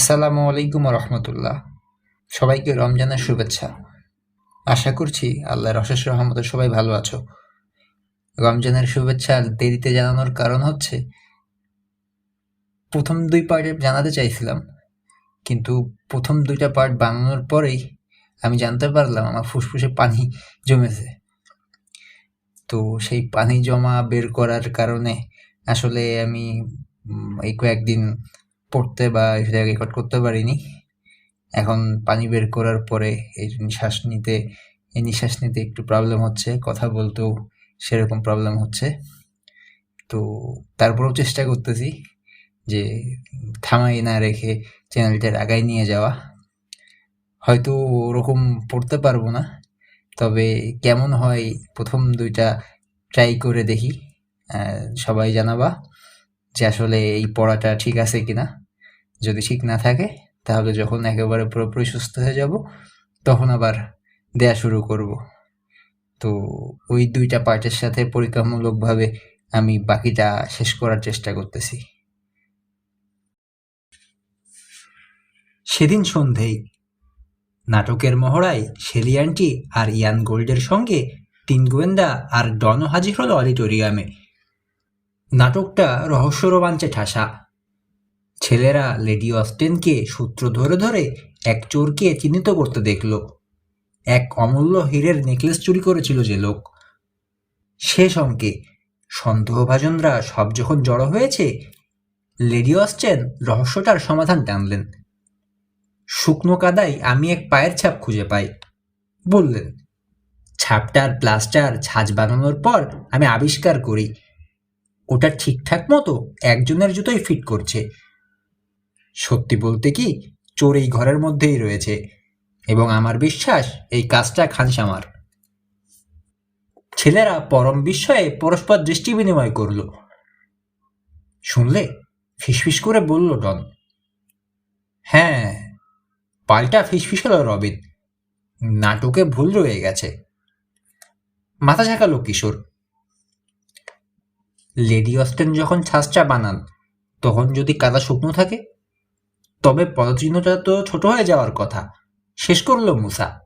আসসালামু আলাইকুম রহমতুল্লাহ সবাইকে রমজানের শুভেচ্ছা। আশা করছি আল্লাহর অশেষ রহমতে সবাই ভালো আছো। রমজানের শুভেচ্ছা দেরিতে জানানোর কারণ হচ্ছে, প্রথম দুই পার্টে জানাতে চাইছিলাম, কিন্তু প্রথম দুইটা পার্ট বানানোর পরেই আমি জানতে পারলাম আমার ফুসফুসে পানি জমেছে। তো সেই পানি জমা বের করার কারণে আসলে আমি এই কয়েকদিন পড়তে বা এটা রেকর্ড করতে পারিনি। এখন পানি বের করার পরে এই নিঃশ্বাস নিতে, এই নিঃশ্বাস নিতে একটু প্রবলেম হচ্ছে, কথা বলতেও সেরকম প্রবলেম হচ্ছে। তো তারপরেও চেষ্টা করতেছি যে থামাই না রেখে চ্যানেলটার আগায় নিয়ে যাওয়া। হয়তো ওরকম পড়তে পারব না, তবে কেমন হয় প্রথম দুইটা ট্রাই করে দেখি সবাই জানাবা যে আসলে এই পড়াটা ঠিক আছে কিনা। যদি ঠিক না থাকে, তাহলে যখন একেবারে পুরোপুরি সুস্থ হয়ে যাব, তখন আবার দেয়া শুরু করব। তো ওই দুইটা পার্টের সাথে পরীক্ষামূলকভাবে আমি বাকিটা শেষ করার চেষ্টা করতেছি। সেদিন সন্ধেই নাটকের মহড়ায় শেলি আন্টি আর ইয়ান গোল্ডের সঙ্গে তিন গোয়েন্দা আর ডনও হাজির হল অডিটোরিয়ামে। নাটকটা রহস্য রোমাঞ্চে ঠাসা। ছেলেরা লেডি অস্টেনকে সূত্র ধরে ধরে এক চোরকে চিহ্নিত করতে দেখল। এক অমূল্য হীরের নেকলেস চুরি করেছিল যে লোক। সে সঙ্গে সন্দেহভাজনরা সব যখন জড়ো হয়েছে, লেডি অস্টেন রহস্যটার সমাধান টানলেন। শুকনো কাদায় আমি এক পায়ের ছাপ খুঁজে পাই। বললেন ছাপটার প্লাস্টার ছাঁচ বানানোর পর আমি আবিষ্কার করি। ওটা ঠিকঠাক মতো একজনের জুতোই ফিট করছে। সত্যি বলতে কি চোর এই ঘরের মধ্যেই রয়েছে এবং আমার বিশ্বাস এই কাজটা খানসামার। ছেলেরা পরম বিস্ময়ে পরস্পর দৃষ্টি বিনিময় করল। শুনলে ফিসফিস করে বলল ডন হ্যাঁ পাল্টা ফিসফিস হলো রবিন, নাটকে ভুল রয়ে গেছে। মাথা ঝাঁকালো কিশোর। লেডি অস্টেন যখন ছাঁচটা বানান, তখন যদি কাদা শুকনো থাকে তবে তো ছোট হয়ে যাওয়ার কথা। শেষ করল মুসা।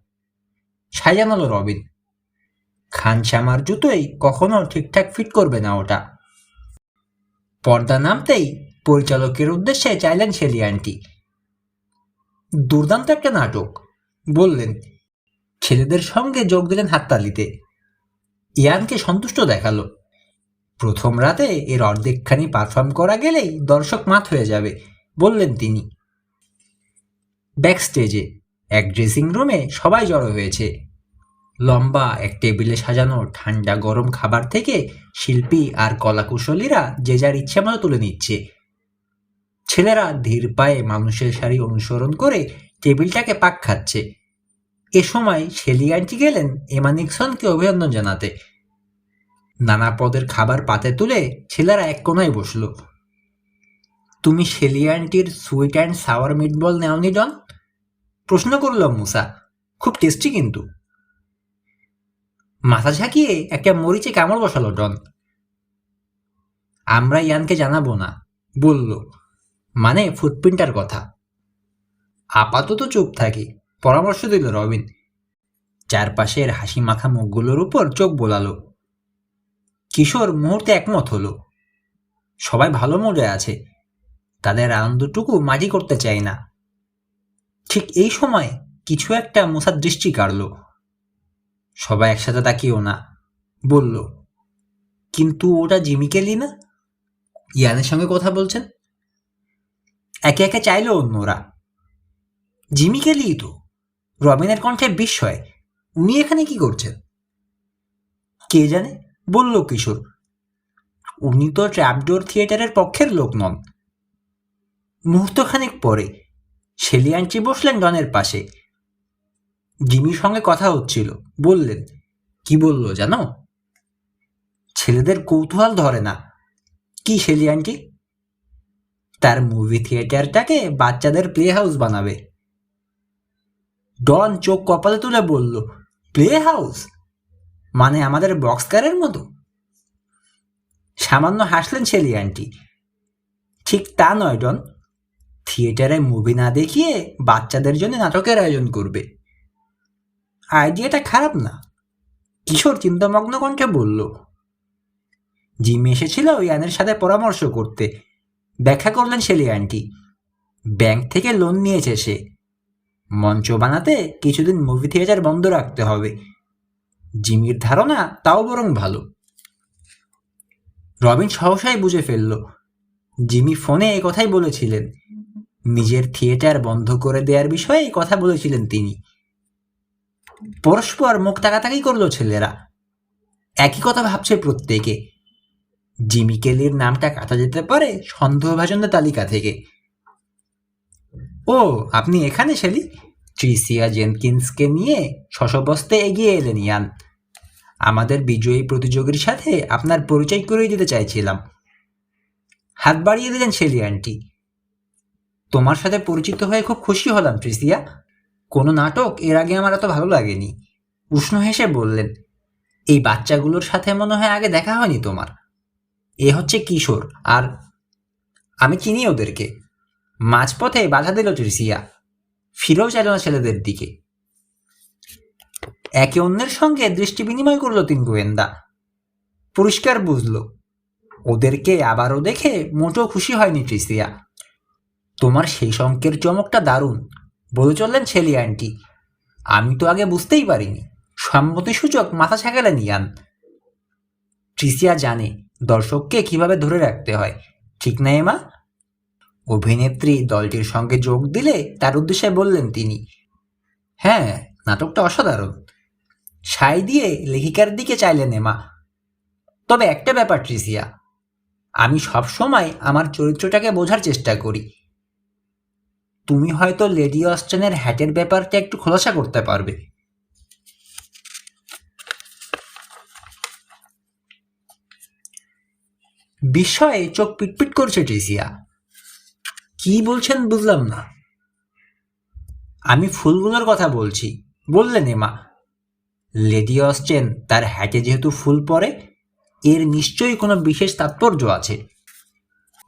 সাই জানালো রবিন। খান শ্যামার জুতোই কখনো ঠিকঠাক ফিট করবে না ওটা। পর্দা নামতেই পরিচালকের উদ্দেশ্যে চাইলেন শেলি আন্টি। দুর্দান্ত একটা নাটক, বললেন। ছেলেদের সঙ্গে যোগ দিলেন হাততালিতে। ইয়ানকে সন্তুষ্ট দেখাল। প্রথম রাতে এর অর্ধেকখানি পারফর্ম করা গেলেই দর্শক মাত হয়ে যাবে, বললেন তিনি। ব্যাক স্টেজে এক ড্রেসিং রুমে সবাই জড়ো হয়েছে। লম্বা, এক টেবিলে সাজানো ঠান্ডা গরম খাবার থেকে শিল্পী আর কলাকুশলীরা যে যার ইচ্ছে মতো তুলে নিচ্ছে। ছেলেরা ধীর পায়ে মানুষের শাড়ি অনুসরণ করে টেবিলটাকে পাক খাচ্ছে। এ সময় শেলি আন্টি গেলেন এমা নিক্সনকে অভিনন্দন জানাতে। নানা পদের খাবার পাতে তুলে ছেলেরা এক কোনায় বসল। তুমি শেলি আন্টির সুইট অ্যান্ড সাওয়ার মিটবল নেওনি ডন প্রশ্ন করল মুসা। খুব টেস্টি কিন্তু। মাথা ঝাঁকিয়ে একটা মরিচে কামড় বসালো ডন আমরা ইয়ানকে জানাব না, বলল। মানে ফুটপ্রিন্টার কথা। আপাতত চুপ থাকি, পরামর্শ দিল রবিন। চারপাশের হাসি মাখা মুখগুলোর উপর চোখ বোলালো। কিশোর মুহূর্তে একমত হলো। সবাই ভালো মোডে আছে। তাদের আনন্দটুকু মাটি করতে চায় না। ঠিক এই সময় কিছু একটা মুসার দৃষ্টি কাড়ল। সবাই একসাথে তাকিয়েও না। বলল, কিন্তু ওটা জিমি কেলি না? ইয়ানের সঙ্গে কথা বলছেন? একে একে চাইলো অন্যরা, জিমি কেলি তো? রবিনের কণ্ঠে বিস্ময়, উনি এখানে কি করছেন? কে জানে? বলল কিশোর, উনি তো ট্র্যাপডোর থিয়েটারের পক্ষের লোক নন। মুহূর্তখানেক পরে আন্টি বসলেন ডনের পাশে। জিমির সঙ্গে কথা হচ্ছিল। বললেন, কি বলল জানো? ছেলেদের কৌতূহল ধরে না। কি শেলি আন্টি? তার মুভি থিয়েটারটাকে বাচ্চাদের প্লে হাউস বানাবে। ডন চোখ কপালে তুলে বলল প্লে হাউস মানে আমাদের বক্সকারের মতো? সামান্য হাসলেন আন্টি। ঠিক তা নয়, ডন। থিয়েটারে মুভি না দেখিয়ে বাচ্চাদের জন্য নাটকের আয়োজন করবে। আইডিয়াটা খারাপ না। কিশোর চিন্তামগ্ন কণ্ঠে বলল, জিমি এসেছিল ইয়ানের সাথে পরামর্শ করতে। ব্যাখ্যা করলেন শেলি আন্টি। ব্যাংক থেকে লোন নিয়েছে সে। মঞ্চ বানাতে কিছুদিন মুভি থিয়েটার বন্ধ রাখতে হবে। জিমির ধারণা তাও বরং ভালো। রবিন সহসাই বুঝে ফেলল, জিমি ফোনে এ কথাই বলেছিলেন নিজের থিয়েটার বন্ধ করে দেওয়ার বিষয়ে এই কথা বলেছিলেন তিনি। পরস্পর মুখ তাকাতাকি করল ছেলেরা। একই কথা ভাবছে প্রত্যেকে। জিমি কেলির নামটা কাটা যেতে পারে সন্দেহভাজনের তালিকা থেকে। ও, আপনি এখানে, শেলি? ট্রিসিয়া জেনকিন্সকে নিয়ে শশবস্তে এগিয়ে এলেন ইয়ান। আমাদের বিজয়ী প্রতিযোগীর সাথে আপনার পরিচয় করিয়ে দিতে চাইছিলাম। হাত বাড়িয়ে দিলেন শেলি আন্টি। তোমার সাথে পরিচিত হয়ে খুব খুশি হলাম ট্রিসিয়া কোনো নাটক এর আগে আমার এত ভালো লাগেনি। উষ্ণ হেসে বললেন, এই বাচ্চাগুলোর সাথে মনে হয় আগে দেখা হয়নি তোমার। এ হচ্ছে কিশোর, আর আমি চিনি ওদেরকে। মাঝপথে বাধা দিল ট্রিসিয়া ফিরেও চাইল না ছেলেদের দিকে। একে অন্যের সঙ্গে দৃষ্টি বিনিময় করল তিন গোয়েন্দা। পরিষ্কার বুঝলো। ওদেরকে আবারও দেখে মোটেও খুশি হয়নি ট্রিসিয়া তোমার সেই শঙ্কের চমকটা দারুণ। বলে চললেন ছেলে আন্টি। আমি তো আগে বুঝতেই পারিনি। সম্মতিসূচক মাথা ছাকালেন ইয়ান। ট্রিসিয়া জানে দর্শককে কীভাবে ধরে রাখতে হয়। ঠিক না, এমা? অভিনেত্রী দলটির সঙ্গে যোগ দিলে তার উদ্দেশ্যে বললেন তিনি। হ্যাঁ নাটকটা অসাধারণ। সাই দিয়ে লেখিকার দিকে চাইলেন এমা। তবে একটা ব্যাপার ট্রিসিয়া আমি সব সময় আমার চরিত্রটাকে বোঝার চেষ্টা করি। তুমি হয়তো লেডি অস্টেনের হ্যাটের ব্যাপারটা একটু খোলাসা করতে পারবে। বিস্ময়ে চোখ পিটপিট করছে ট্রিসিয়া কি বলছেন বুঝলাম না। আমি ফুলগুলোর কথা বলছি। বললেন এমা লেডি অস্টেন তার হ্যাটে যেহেতু ফুল পরে এর নিশ্চয়ই কোনো বিশেষ তাৎপর্য আছে।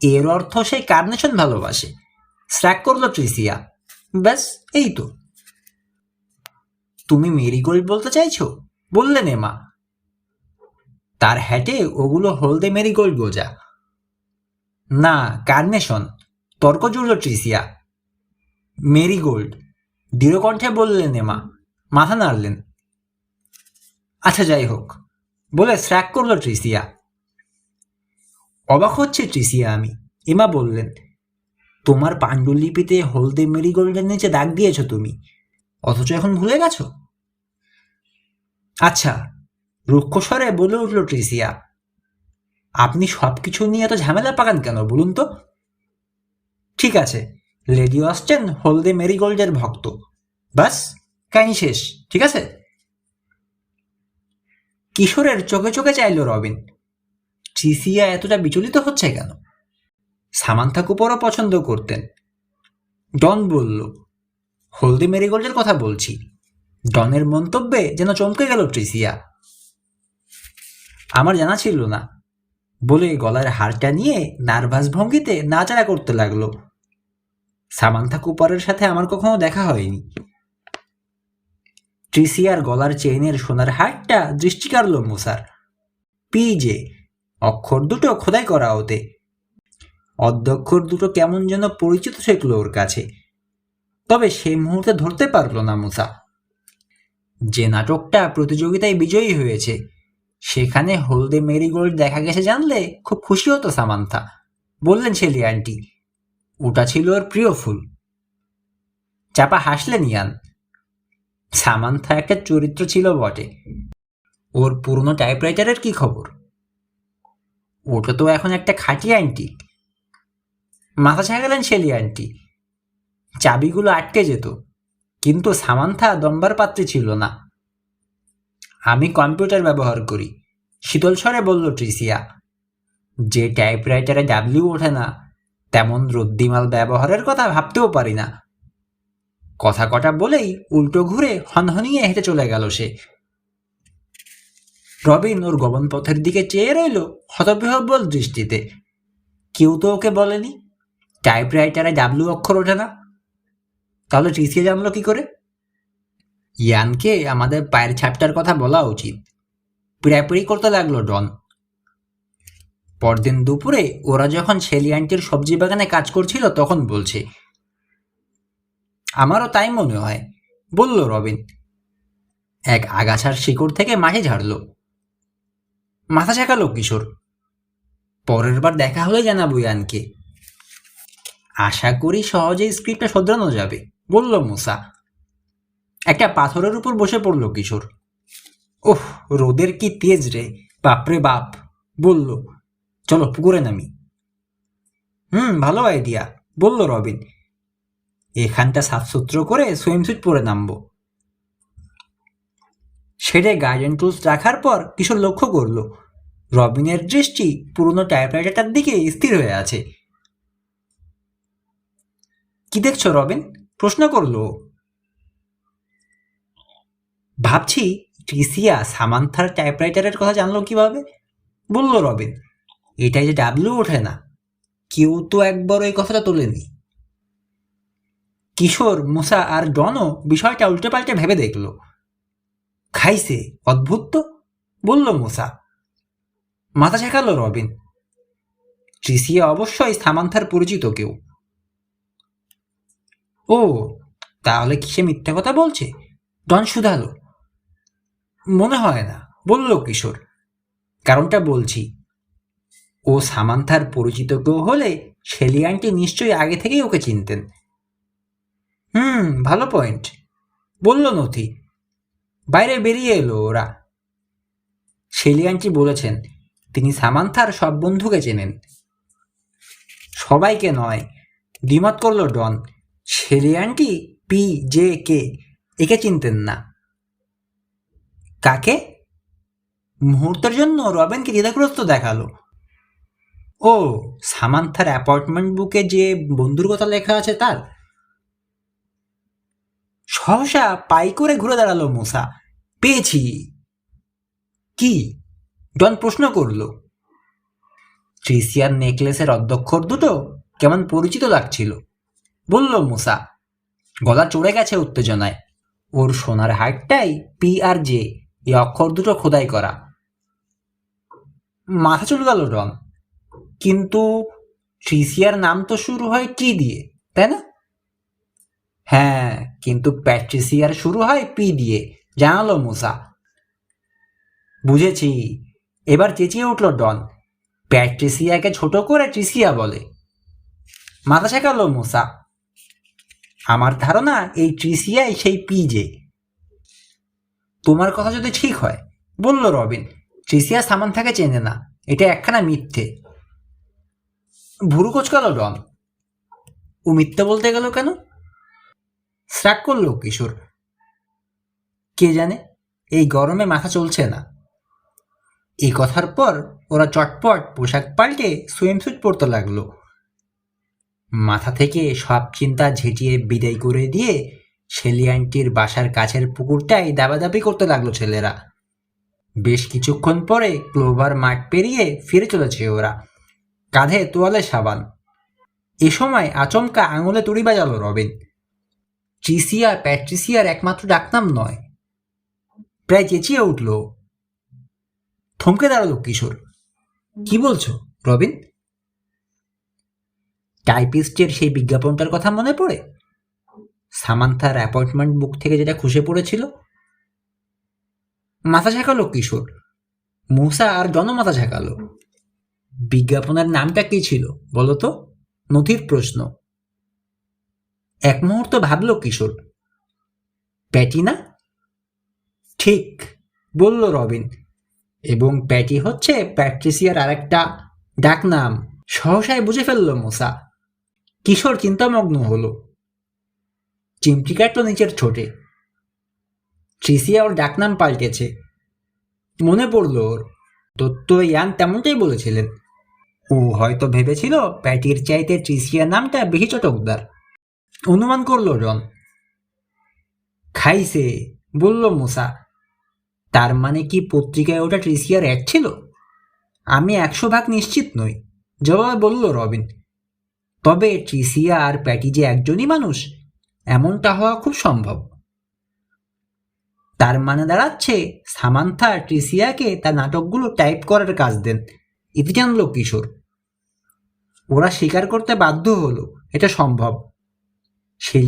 এর অর্থ সে কার্নেশন ভালোবাসে। স্ট্র্যাক করল ট্রিসিয়া ব্যাস, এই তো। তুমি মেরিগোল্ড বলতে চাইছো? বললেন এমা তার হ্যাটে ওগুলো হলদে মেরিগোল্ড গোজা। না কার্নেশন তর্ক জুড়ল ট্রিসিয়া মেরিগোল্ড দৃঢ়কণ্ঠে বললেন এমা মাথা নাড়লেন। আচ্ছা যাই হোক, বলে স্ট্র্যাক করল ট্রিসিয়া অবাক হচ্ছে ট্রিসিয়া আমি, এমা বললেন তোমার পাণ্ডুলিপিতে হলদে মেরিগোল্ডের নিচে দাগ দিয়েছ তুমি? অথচ এখন ভুলে গেছো? আচ্ছা রুক্ষস্বরে বলে উঠল ট্রিসিয়া, আপনি সব কিছু নিয়ে এত ঝামেলা পাকান কেন বলুন তো? ঠিক আছে, লেডি অস্টেন হলদে মেরিগোল্ডের ভক্ত। বাস, কাহিনী শেষ, ঠিক আছে? কিশোরের চোখে চোখে চাইল রবিন, ট্রিসিয়া এতটা বিচলিত হচ্ছে কেন? সামান্থা কুপরও পছন্দ করতেন। ডন বলল, হলদি মেরিগোল্ডের কথা বলছি। ডনের মন্তব্যে যেন চমকে গেল ট্রিসিয়া। আমার জানা ছিল না। বলে গলার হারটা নিয়ে নার্ভাস ভঙ্গিতে নাচাড়া করতে লাগল। সামান্থা কুপারের সাথে আমার কখনো দেখা হয়নি। ট্রিসিয়ার গলার চেইনের সোনার হারটা দৃষ্টি কাড়ল মুসার পিজে অক্ষর দুটো খোদাই করা ওতে। অধ্যক্ষর দুটো কেমন যেন পরিচিত ঠেকলো ওর কাছে। তবে সেই মুহূর্তে ধরতে পারল না মুসা। যে নাটকটা প্রতিযোগিতায় বিজয়ী হয়েছে, সেখানে হলদে মেরিগোল্ড দেখা গেছে জানলে খুব খুশি হতো সামান্থা। বললেন ছেলে আন্টি, ওটা ছিল ওর প্রিয় ফুল। চাপা হাসলেন ইয়ান। সামান্থা একটা চরিত্র ছিল বটে। ওর পুরনো টাইপরাইটারের কি খবর? ওটা তো এখন একটা খাঁটি আন্টি। মাথা ছাগালেন শেলি আন্টি। চাবিগুলো আটকে যেত, কিন্তু সামান্থা দম্বার পাত্রে ছিল না। আমি কম্পিউটার ব্যবহার করি, শীতল স্বরে বলল ট্রিসিয়া, যে টাইপরাইটারে ডাব্লিউ ওঠে না, তেমন রদ্দিমাল ব্যবহারের কথা ভাবতেও পারি না। কথা কটা বলেই উল্টো ঘুরে হনহনিয়ে হেঁটে চলে গেল সে। রবিন ওর গমন পথের দিকে চেয়ে রইল হতবিহব্বল দৃষ্টিতে। কেউ তো ওকে বলেনি। টাইপরাইটারে ডাব্লু অক্ষর ওঠে না? তাহলে ট্রিসিয়া জানলো কি করে? ইয়ানকে আমাদের পায়ের ছাপটার কথা বলা উচিত। পিড়াপিড়ি করতে লাগল ডন। পরদিন দুপুরে ওরা যখন ছেলি আন্টির সবজি বাগানে কাজ করছিল, তখন বলছে, আমারও তাই মনে হয় বলল রবিন। এক আগাছার শিকড় থেকে মাটি ঝাড়ল। মাথা ঝাঁকালো কিশোর। পরের বার দেখা হলে জানাব ইয়ানকে। আশা করি সহজেই স্ক্রিপ্টটা শোধরানো যাবে, বলল মুসা। একটা পাথরের উপর বসে পড়ল কিশোর। ওহ, রোদের কি তেজ রে, বাপরে বাপ, বলল। চলো, পুকুরে নামি। হুম, ভালো আইডিয়া বলল রবিন। এখানটা সাফসুত্র করে সুইমস্যুট পরে নামবো। সেটে গার্ডেন টুলস রাখার পর কিশোর লক্ষ্য করল, রবিনের দৃষ্টি পুরনো টাইপরাইটারটার দিকে স্থির হয়ে আছে। কি দেখছ, রবিন? প্রশ্ন করল। ভাবছি ট্রিসিয়া সামান্থার টাইপরাইটারের কথা জানলো কীভাবে? বলল রবিন, এটাই যে ডাব্লিউ ওঠে না। কেউ তো একবার ওই কথাটা তোলেনি। কিশোর, মুসা আর ডনও বিষয়টা উল্টে পাল্টে ভেবে দেখল। খাইছে, অদ্ভুত তো? বলল মুসা। মাথা ঝাঁকালো রবিন। ট্রিসিয়া অবশ্যই সামান্থার পরিচিত কেউ। ও, তাহলে কি সে মিথ্যা কথা বলছে? ডন শুধালো। মনে হয় না, বলল কিশোর। কারণটা বলছি। ও সামান্থার পরিচিত কেউ হলে শেলি আন্টি নিশ্চয়ই আগে থেকেই ওকে চিনতেন। হুম, ভালো পয়েন্ট। বলল নথি। বাইরে বেরিয়ে এলো ওরা। সেলিয়ানটি বলেছেন, তিনি সামান্থার সব বন্ধুকে চেনেন। সবাইকে নয়, দ্বিমত করল Don. Shelley aunty, P, J, K, একে চিনতেন না। কাকে? মুহূর্তের জন্য রবেনকে দ্বিধাগ্রস্ত দেখাল। ও, সামান্থার অ্যাপয়েন্টমেন্ট বুকে যে বন্ধুর কথা লেখা আছে তার? সহসা পাই করে ঘুরে দাঁড়াল মুসা। পেয়েছি। কি? ডন প্রশ্ন করল। ট্রিসিয়ার নেকলেসের অধ্যক্ষর দুটো কেমন পরিচিত লাগছিল। বলল মুসা, গলা চড়ে গেছে উত্তেজনায়। ওর সোনার হাটটাই পি আর জে, এই অক্ষর দুটো খোদাই করা। মাথা চুল গেল ডন কিন্তু ট্রিসিয়ার নাম তো শুরু হয় টি দিয়ে, তাই না? হ্যাঁ কিন্তু প্যাট্রিসিয়ার শুরু হয় পি দিয়ে, জানালো মুসা। বুঝেছি, এবার চেঁচিয়ে উঠল ডন। প্যাট্রিসিয়াকে ছোট করে ট্রিসিয়া বলে। মাথা শেখালো মুসা। আমার ধারণা এই ট্রিসিয়াই সেই পিজে তোমার কথা যদি ঠিক হয়, বলল রবিন ট্রিসিয়া সামান্থাকে চেনে না, এটা একখানা মিথ্যে। ভুরু কোচকালো ডন ও মিথ্যে বলতে গেল কেন? শ্রাক করল কিশোর। কে জানে, এই গরমে মাথা চলছে না। এই কথার পর ওরা চটপট পোশাক পাল্টে সুইমস্যুট পরতে লাগল। মাথা থেকে সব চিন্তা ঝেঁটিয়ে বিদায় করে দিয়ে শেলি আন্টির বাসার কাছের পুকুরটাই দাবাদাবি করতে লাগল ছেলেরা। বেশ কিছুক্ষণ পরে ক্লোভার মাঠ পেরিয়ে ফিরে চলেছে ওরা। কাঁধে তোয়ালে সাবান। এ সময় আচমকা আঙুলে তুড়ি বাজালো রবিন। ট্রিসিয়া প্যাট্রিসিয়ার একমাত্র ডাকনাম নয়। প্রায় চেঁচিয়ে উঠল, থমকে দাঁড়াল কিশোর। কি বলছো রবিন? টাইপিস্টের সেই বিজ্ঞাপনটার কথা মনে পড়ে? সামান্থার অ্যাপয়েন্টমেন্ট বুক থেকে যেটা খুশে পড়েছিল? মাথা ঝাঁকালো কিশোর। মূসা আর জন মাথা ঝাঁকালো বিজ্ঞাপনের নামটা কি ছিল বলো তো? নথির প্রশ্ন। এক মুহূর্ত ভাবল কিশোর। প্যাটি না ঠিক, বলল রবিন। এবং প্যাটি হচ্ছে প্যাট্রিসিয়ার আরেকটা ডাকনাম। সহসায় বুঝে ফেলল মোসা। কিশোর চিন্তামগ্ন হলো। চিমটি কাটলো নিচের ছোটে ট্রিসিয়া ওর ডাকনাম পাল্টেছে। মনে পড়ল ওর। দত্ত ইয়ান তেমনটাই বলেছিলেন। ও হয়তো ভেবেছিল প্যাটির চাইতে ট্রিসিয়া নামটা বেশি চটকদার। অনুমান করল রন। খাইছে, বলল মুসা। তার মানে কি পত্রিকায় ওটা ট্রিসিয়ার এক ছিল? আমি একশো ভাগ নিশ্চিত নই, জবাবে বলল রবিন। তবে ট্রিসিয়া আর প্যাটি যে একজনই মানুষ, এমনটা হওয়া খুব সম্ভব। তার মানে দাঁড়াচ্ছে সামান্থা ট্রিসিয়াকে তার নাটকগুলো টাইপ করার কাজ দেন ইতি জানল কিশোর ওরা স্বীকার করতে বাধ্য হলো, এটা সম্ভব।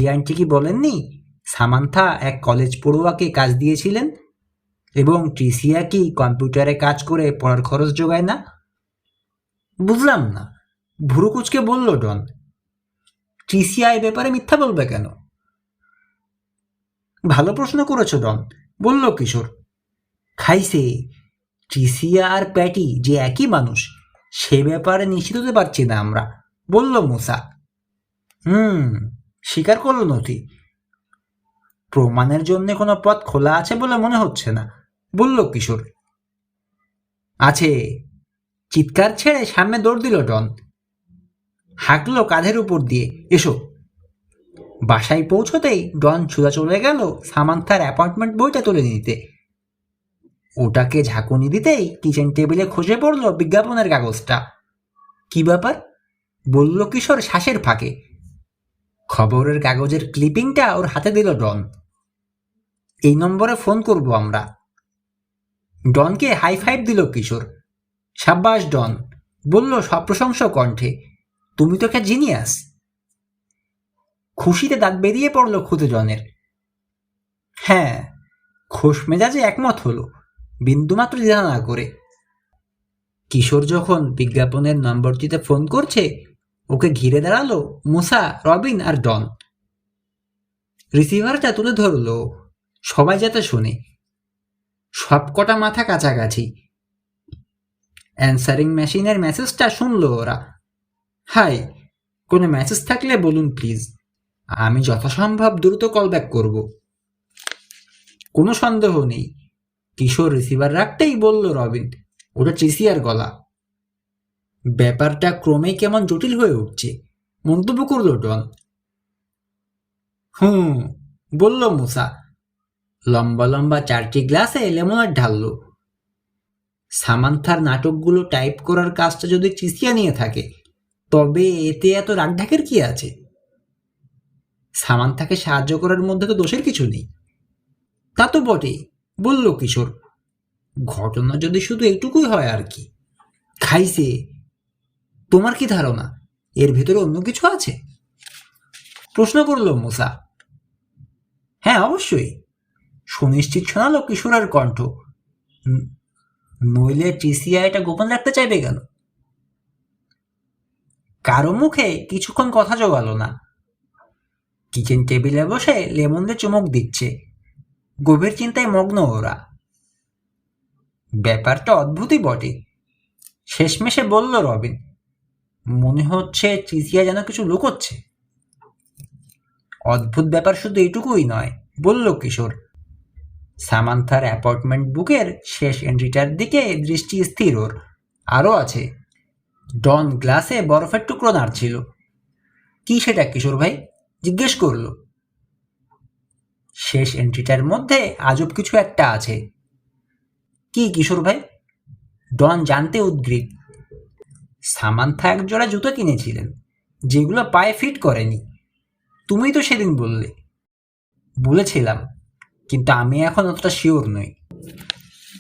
আন্টি কি বলেননি? সামান্থা এক কলেজ পড়ুয়াকে কাজ দিয়েছিলেন এবং ট্রিসিয়া কি কম্পিউটারে কাজ করে পড়ার খরচ যোগায় না? বুঝলাম না। ভুরুকুচকে বলল, ডন এ ব্যাপারে মিথ্যা বলবে কেন? ভালো প্রশ্ন করেছ, ডন, বলল কিশোর। খাইছে ট্রিসিয়া আর প্যাটি যে একই মানুষ, সে ব্যাপারে নিশ্চিত হতে পারছি না আমরা, বলল মুসা। হুম, স্বীকার করল নথি। প্রমাণের জন্য কোনো পথ খোলা আছে বলে মনে হচ্ছে না, বলল কিশোর। আছে। চিৎকার ছেড়ে সামনে দৌড় দিল, ডন। হাঁকলো কাঁধের উপর দিয়ে, এসো। বাসায় পৌঁছতেই ডন ছুদা চলে গেল সামান্থার অ্যাপয়েন্টমেন্ট বইটা তুলে নিতে। ওটাকে ঝাঁকুনি দিতেই কিচেন টেবিলে খসে পড়ল বিজ্ঞাপনের কাগজটা। কি ব্যাপার? বলল কিশোর শ্বাসের ফাঁকে। খবরের কাগজের ক্লিপিংটা ওর হাতে দিল ডন। এই নম্বরে ফোন করব আমরা। ডনকে হাই ফাইভ দিল কিশোর। সাব্বাস ডন, বলল সপ্রশংস কণ্ঠে। তুমি তো একটা জিনিয়াস খুশিতে দাঁত বেরিয়ে পড়ল খুদে জনের। হ্যাঁ খোশ মেজাজে একমত হলো, বিন্দুমাত্র দ্বিধা না করে। কিশোর যখন বিজ্ঞাপনের নম্বরটিতে ফোন করছে, ওকে ঘিরে দাঁড়াল মুসা, রবিন আর ডন। রিসিভারটা তুলে ধরলো, সবাই যাতে শোনে। সবকটা মাথা কাছাকাছি। অ্যান্সারিং মেশিনের মেসেজটা শুনলো ওরা। হাই, কোনো মেসেজ থাকলে বলুন প্লিজ আমি যথাসম্ভব দ্রুত কল ব্যাক করব। কোনো সন্দেহ নেই। কিশোর রিসিভার রাখতেই বলল, রবিন, ওটা ট্রিসিয়ার গলা। ব্যাপারটা ক্রমেই কেমন জটিল হয়ে উঠছে। মন্তব্য করল ডন। হুম, বলল মুসা। লম্বা লম্বা চারটি গ্লাসে লেমনের ঢাললো। সামান্থার নাটকগুলো টাইপ করার কাজটা যদি চিসিয়া নিয়ে থাকে তবে এতে এত রাগঢাকের কি আছে? সামান্থাকে সাহায্য করার মধ্যে তো দোষের কিছু নেই। তা তো বটেই, বলল কিশোর। ঘটনা যদি শুধু এটুকুই হয় আর কি। খাইছে, তোমার কি ধারণা? এর ভেতরে অন্য কিছু আছে? প্রশ্ন করল মুসা। হ্যাঁ অবশ্যই। সুনিশ্চিত শোনালো কিশোরের কণ্ঠ। ন- নইলে টিসিআই এটা গোপন রাখতে চাইবে কেন? কারও মুখে কিছুক্ষণ কথা জোগালো না। কিচেন টেবিলে বসে লেমনদের চুমুক দিচ্ছে। গভীর চিন্তায় মগ্ন ওরা। ব্যাপারটা অদ্ভুতই বটে। শেষমেশে বলল রবিন, মনে হচ্ছে চিসিয়া যেন কিছু লুকোচ্ছে। অদ্ভুত ব্যাপার শুধু এটুকুই নয়, বলল কিশোর। সামান্থার অ্যাপার্টমেন্ট বুকের শেষ এন্ট্রিটার দিকে দৃষ্টি স্থির ওর। আরও আছে। ডন গ্লাসে বরফের টুকরো নাড়ছিল কি সেটা, কিশোর ভাই? জিজ্ঞেস করল। শেষ এন্ট্রিটার মধ্যে আজব কিছু একটা আছে। কি, কিশোর ভাই? ডন জানতে উদ্গ্রীব। সামান্থা এক জোড়া জুতো কিনেছিলেন, যেগুলো পায়ে ফিট করেনি। তুমিই তো সেদিন বললে। বলেছিলাম, কিন্তু আমি এখন অতটা শিওর নই।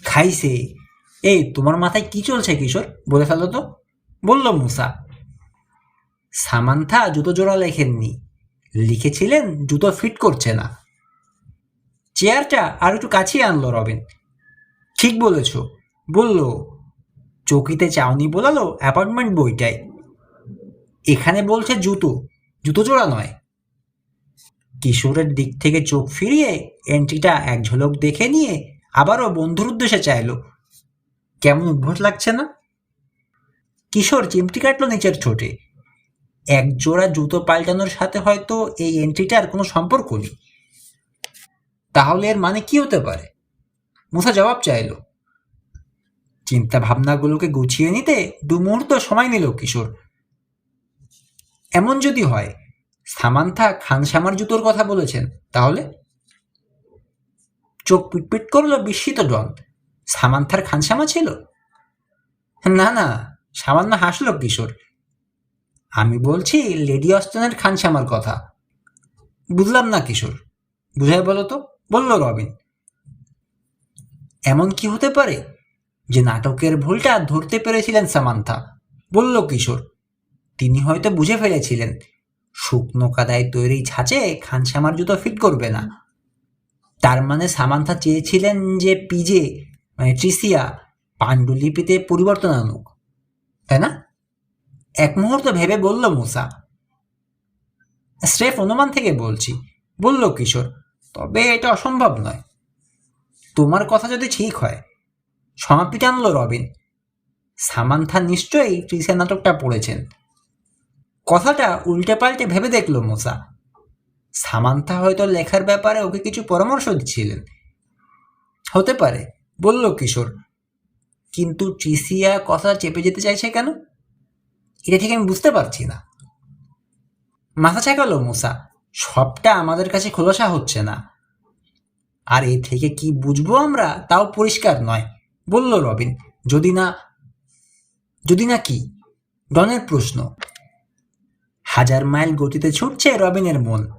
খাইছে। এই, তোমার মাথায় কি চলছে, কিশোর? বলে ফেলো তো। বলল মুসা, সামান্থা জুতো জোড়া লেখেননি। লিখেছিলেন, জুতো ফিট করছে না। চেয়ারটা আর একটু কাছিয়ে আনলো রবিন। ঠিক বলেছ। বলল, চকিতে চাউনি বোলালো অ্যাপার্টমেন্ট বইটায়। এখানে বলছে জুতো জুতো জোড়া নয়। কিশোরের দিক থেকে চোখ ফিরিয়ে এন্ট্রিটা এক ঝলক দেখে নিয়ে আবারও বন্ধুর উদ্দেশ্যে চাইলো, কেমন উদ্ভট লাগছে না? কিশোর চিমটি কাটলো নিচের ঠোঁটে। এক জোড়া জুতো পাল্টানোর সাথে হয়তো এই এন্ট্রিটার কোনো সম্পর্ক নেই। তাহলে এর মানে কি হতে পারে? মুসা জবাব চাইলো চিন্তা ভাবনাগুলোকে গুছিয়ে নিতে দু মুহূর্ত সময় নিল কিশোর। এমন যদি হয়, সামান্থা খানসামার জুতোর কথা বলেছেন, তাহলে? চোখ পিটপিট করল বিস্মিত ডন, সামান্থার খানসামা ছিল? না না সামান্য হাসলো কিশোর। আমি বলছি, লেডি অস্টনের খানসামার কথা। বুঝলাম না কিশোর। বুঝাই বলো তো, বলল রবিন। এমন কি হতে পারে যে নাটকের ভুলটা ধরতে পেরেছিলেন সামান্থা? বলল কিশোর। তিনি হয়তো বুঝে ফেলেছিলেন, শুকনো কাদায় তৈরি ছাঁচে খানসামার জুতো ফিট করবে না। তার মানে সামান্থা চেয়েছিলেন যে পিজে মানে ট্রিসিয়া, পাণ্ডুলিপিতে পরিবর্তন আনুক। তাই না? এক মুহূর্ত ভেবে বলল মুসা, স্রেফ অনুমান থেকে বলছি। বলল কিশোর, তবে এটা অসম্ভব নয়। তোমার কথা যদি ঠিক হয়, সমাপ্তি টানল রবিন। সামান্থা নিশ্চয়ই ট্রিসিয়া নাটকটা পড়েছেন। কথাটা উল্টে পাল্টে ভেবে দেখল মোসা, সামান্থা হয়তো লেখার ব্যাপারে ওকে কিছু পরামর্শ দিচ্ছিলেন। হতে পারে, বলল কিশোর কিন্তু ট্রিসিয়া কথা চেপে যেতে চাইছে কেন? এটা ঠিক আমি বুঝতে পারছি না। মাথা চাকালো মোসা। সবটা আমাদের কাছে খোলসা হচ্ছে না। আর এ থেকে কি বুঝব আমরা? তাও পরিষ্কার নয়, বলল রবিন। যদি না যদি না কি? ডনের প্রশ্ন। হাজার মাইল গতিতে ছুটছে রবিনের মন।